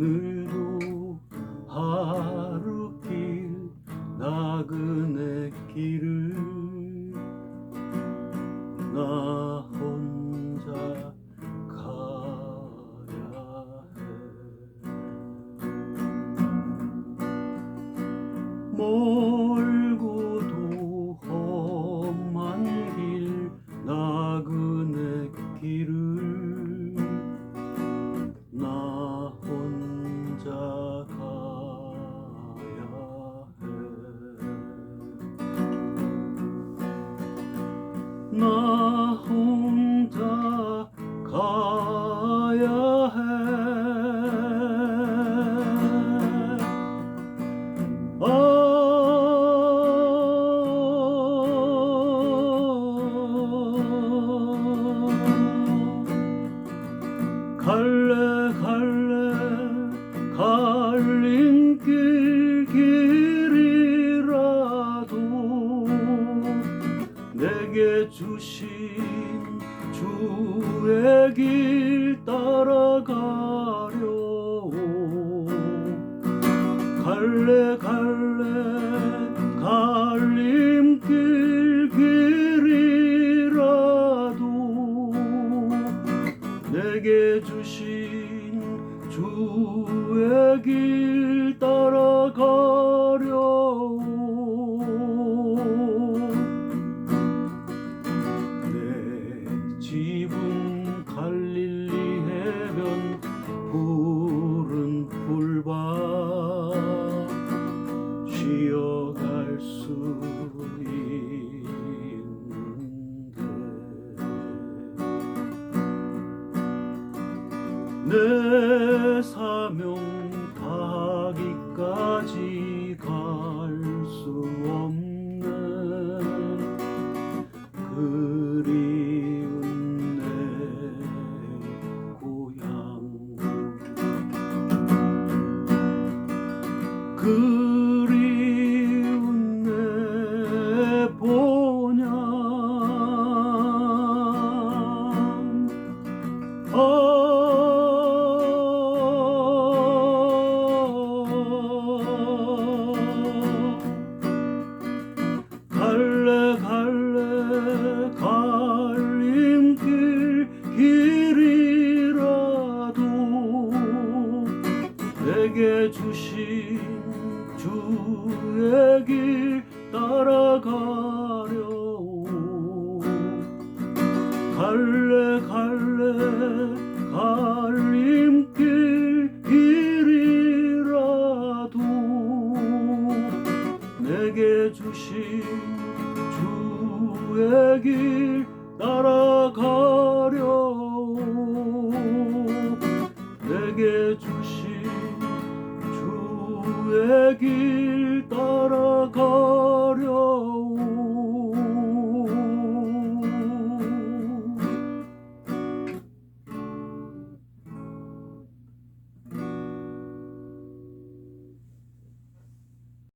오늘도 하루길 나그네 길을 나 혼자 가야 해 가야 해. 아, 갈래 갈래 갈림길 길이라도 내게 주신 주의 길 따라가려 갈래 갈래 갈림길 길이라도 내게 주신 주의 길 따라 쉬어갈 수 있는데. 내 사명 내게 주신 주의 길 따라가려 갈래 갈래 갈림길 길이라도 내게 주신 주의 길 따라가려 내